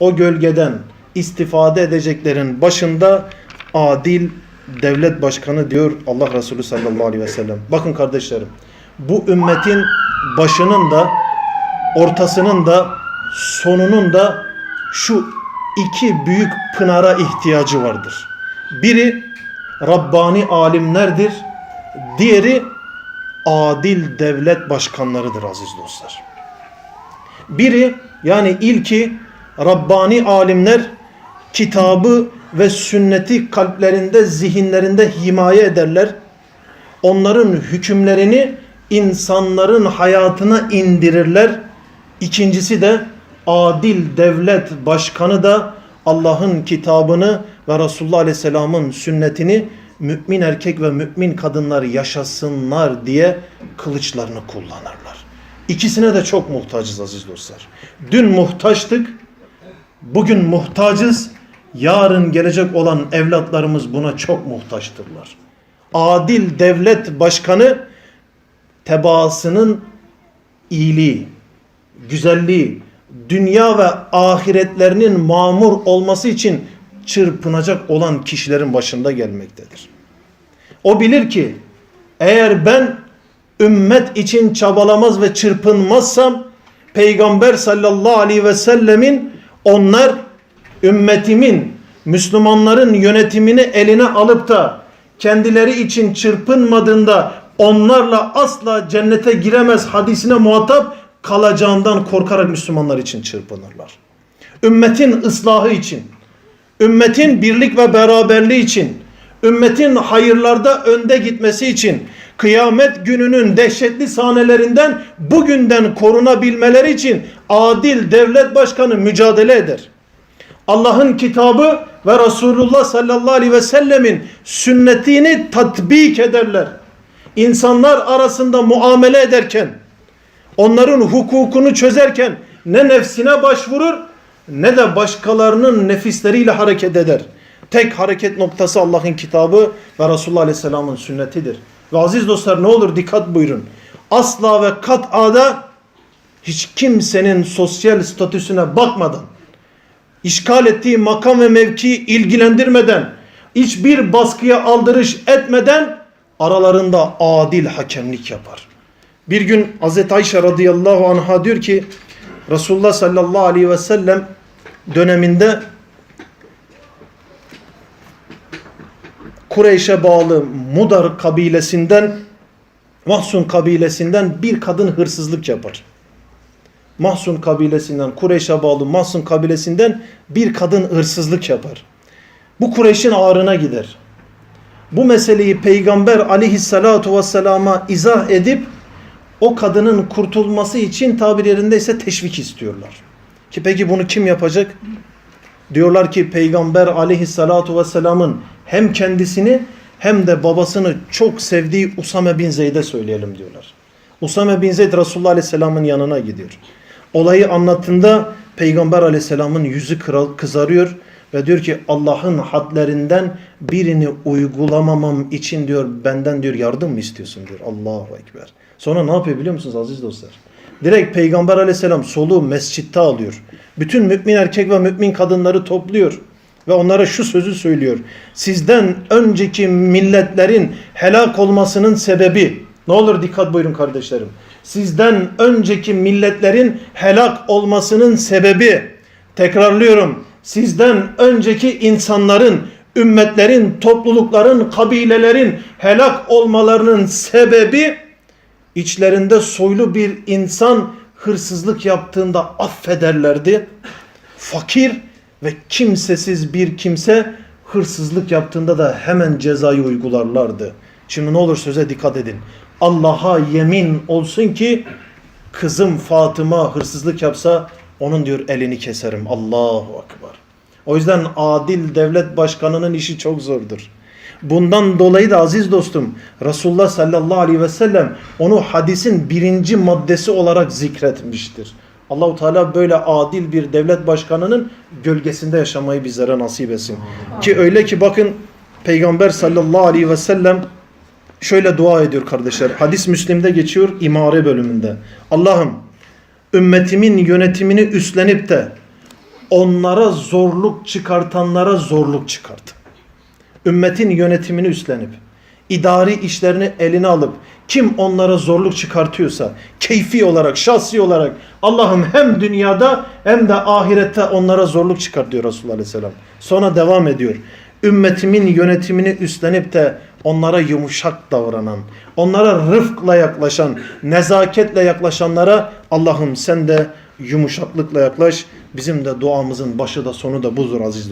o gölgeden istifade edeceklerin başında adil devlet başkanı diyor Allah Resulü sallallahu aleyhi ve sellem. Bakın kardeşlerim bu ümmetin başının da ortasının da sonunun da şu iki büyük pınara ihtiyacı vardır. Biri Rabbani alimlerdir. Diğeri adil devlet başkanlarıdır aziz dostlar. Biri yani ilki Rabbani alimler kitabı ve sünneti kalplerinde, zihinlerinde himaye ederler. Onların hükümlerini insanların hayatına indirirler. İkincisi de adil devlet başkanı da Allah'ın kitabını ve Resulullah Aleyhisselam'ın sünnetini mümin erkek ve mümin kadınlar yaşasınlar diye kılıçlarını kullanırlar. İkisine de çok muhtacız aziz dostlar. Dün muhtaçtık, bugün muhtacız, yarın gelecek olan evlatlarımız buna çok muhtaçtırlar. Adil devlet başkanı tebaasının iyiliği, güzelliği, dünya ve ahiretlerinin mamur olması için çırpınacak olan kişilerin başında gelmektedir. O bilir ki eğer ben ümmet için çabalamaz ve çırpınmazsam Peygamber sallallahu aleyhi ve sellemin onlar ümmetimin Müslümanların yönetimini eline alıp da kendileri için çırpınmadığında onlarla asla cennete giremez hadisine muhatap kalacağından korkarak Müslümanlar için çırpınırlar. Ümmetin ıslahı için, ümmetin birlik ve beraberliği için, ümmetin hayırlarda önde gitmesi için, kıyamet gününün dehşetli sahnelerinden bugünden korunabilmeleri için adil devlet başkanı mücadele eder. Allah'ın kitabı ve Resulullah sallallahu aleyhi ve sellemin sünnetini tatbik ederler. İnsanlar arasında muamele ederken, onların hukukunu çözerken ne nefsine başvurur ne de başkalarının nefisleriyle hareket eder. Tek hareket noktası Allah'ın kitabı ve Resulullah Aleyhisselam'ın sünnetidir. Ve aziz dostlar ne olur dikkat buyurun. Asla ve kat'ada hiç kimsenin sosyal statüsüne bakmadan, işgal ettiği makam ve mevkiyi ilgilendirmeden, hiçbir baskıya aldırış etmeden aralarında adil hakemlik yapar. Bir gün Hazreti Ayşe radıyallahu anha diyor ki Resulullah sallallahu aleyhi ve sellem döneminde Kureyş'e bağlı Mudar kabilesinden Mahsun kabilesinden bir kadın hırsızlık yapar. Mahsun kabilesinden Kureyş'e bağlı Mahsun kabilesinden bir kadın hırsızlık yapar. Bu Kureyş'in ağrına gider. Bu meseleyi Peygamber aleyhissalatu vesselama izah edip o kadının kurtulması için tabir yerindeyse teşvik istiyorlar. Ki peki bunu kim yapacak? Diyorlar ki Peygamber aleyhissalatu vesselamın hem kendisini hem de babasını çok sevdiği Usame bin Zeyd'e söyleyelim diyorlar. Usame bin Zeyd Resulullah aleyhisselamın yanına gidiyor. Olayı anlattığında Peygamber aleyhisselamın yüzü kızarıyor ve diyor ki Allah'ın hadlerinden birini uygulamamam için diyor benden diyor yardım mı istiyorsun diyor. Allahu Ekber. Sonra ne yapıyor biliyor musunuz aziz dostlar? Direkt Peygamber aleyhisselam soluğu mescitte alıyor. Bütün mümin erkek ve mümin kadınları topluyor. Ve onlara şu sözü söylüyor. Sizden önceki milletlerin helak olmasının sebebi. Ne olur dikkat buyurun kardeşlerim. Sizden önceki milletlerin helak olmasının sebebi. Tekrarlıyorum. Sizden önceki insanların, ümmetlerin, toplulukların, kabilelerin helak olmalarının sebebi içlerinde soylu bir insan hırsızlık yaptığında affederlerdi. Fakir ve kimsesiz bir kimse hırsızlık yaptığında da hemen cezayı uygularlardı. Şimdi ne olur söze dikkat edin. Allah'a yemin olsun ki kızım Fatıma hırsızlık yapsa onun diyor elini keserim. Allahu Ekber. O yüzden adil devlet başkanının işi çok zordur. Bundan dolayı da aziz dostum Resulullah sallallahu aleyhi ve sellem onu hadisin birinci maddesi olarak zikretmiştir. Allahu Teala böyle adil bir devlet başkanının gölgesinde yaşamayı bizlere nasip etsin. Ki öyle ki bakın Peygamber sallallahu aleyhi ve sellem şöyle dua ediyor kardeşler. Hadis Müslim'de geçiyor imare bölümünde. Allah'ım ümmetimin yönetimini üstlenip de onlara zorluk çıkartanlara zorluk çıkardı. Ümmetin yönetimini üstlenip, idari işlerini eline alıp, kim onlara zorluk çıkartıyorsa, keyfi olarak, şahsi olarak, Allah'ım hem dünyada hem de ahirette onlara zorluk çıkart diyor Resulullah Aleyhisselam. Sonra devam ediyor. Ümmetimin yönetimini üstlenip de onlara yumuşak davranan, onlara rıfkla yaklaşan, nezaketle yaklaşanlara Allah'ım sen de yumuşaklıkla yaklaş. Bizim de duamızın başı da sonu da budur aziz